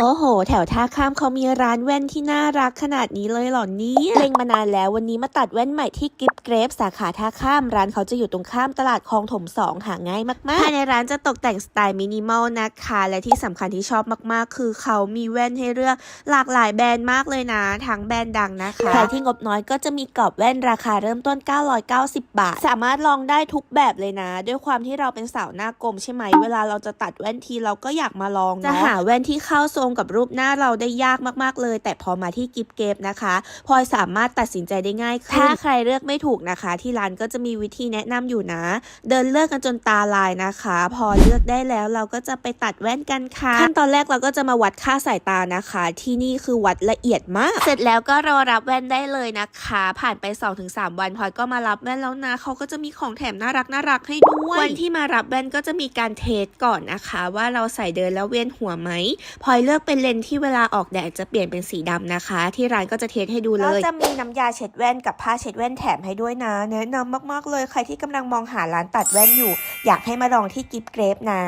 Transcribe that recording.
โอ้โห แถวท่าข้ามเขามีร้านแว่นที่น่ารักขนาดนี้เลยเหรอเนี่ยเล็งมานานแล้ววันนี้มาตัดแว่นใหม่ที่กิฟเกรฟสาขาท่าข้ามร้านเขาจะอยู่ตรงข้ามตลาดคลองถมสองหาง่ายมากๆภายในร้านจะตกแต่งสไตล์มินิมอลนะคะ และที่สำคัญที่ชอบมากๆ คือเขามีแว่นให้เลือกหลากหลายแบรนด์มากเลยนะทั้งแบรนด์ดังนะคะใครที่งบน้อยก็จะมีกรอบแว่นราคาเริ่มต้น 990 บาท สามารถลองได้ทุกแบบเลยนะ ด้วยความที่เราเป็นสาวหน้ากลมใช่ไหมเวลาเราจะตัดแว่นทีเราก็อยากมาลองเนาะจะหาแว่นที่เข้าทรงกับรูปหน้าเราได้ยากมากๆเลย แต่พอมาที่กิฟเกฟนะคะพลอยสามารถตัดสินใจได้ง่ายขึ้นถ้าใครเลือกไม่ถูกนะคะ ที่ร้านก็จะมีวิธีแนะนำอยู่นะ เดินเลือกกันจนตาลายนะคะ พอเลือกได้แล้วเราก็จะไปตัดแว่นกันค่ะขั้นตอนแรกเราก็จะมาวัดค่าสายตานะคะ ที่นี่คือวัดละเอียดมาก เสร็จแล้วก็รอรับแว่นได้เลยนะคะ ผ่านไป 2-3 วันพลอยก็มารับแว่นแล้วนะเขาก็จะมีของแถมน่ารักน่ารักให้ด้วยวันที่มารับแว่นก็จะมีการเทสก่อนนะคะ ว่าเราใส่เดินแล้วเวียนหัวไหมพลอยเลือกเป็นเลนส์ที่เวลาออกแดดจะเปลี่ยนเป็นสีดำนะคะ ที่ร้านก็จะเทสให้ดูเลยจะมีน้ำยาเช็ดแว่นกับผ้าเช็ดแว่นแถมให้ด้วยนะแนะนำมากๆเลยใครที่กำลังมองหาร้านตัดแว่นอยู่ อยากให้มาลองที่กิฟเกรฟนะ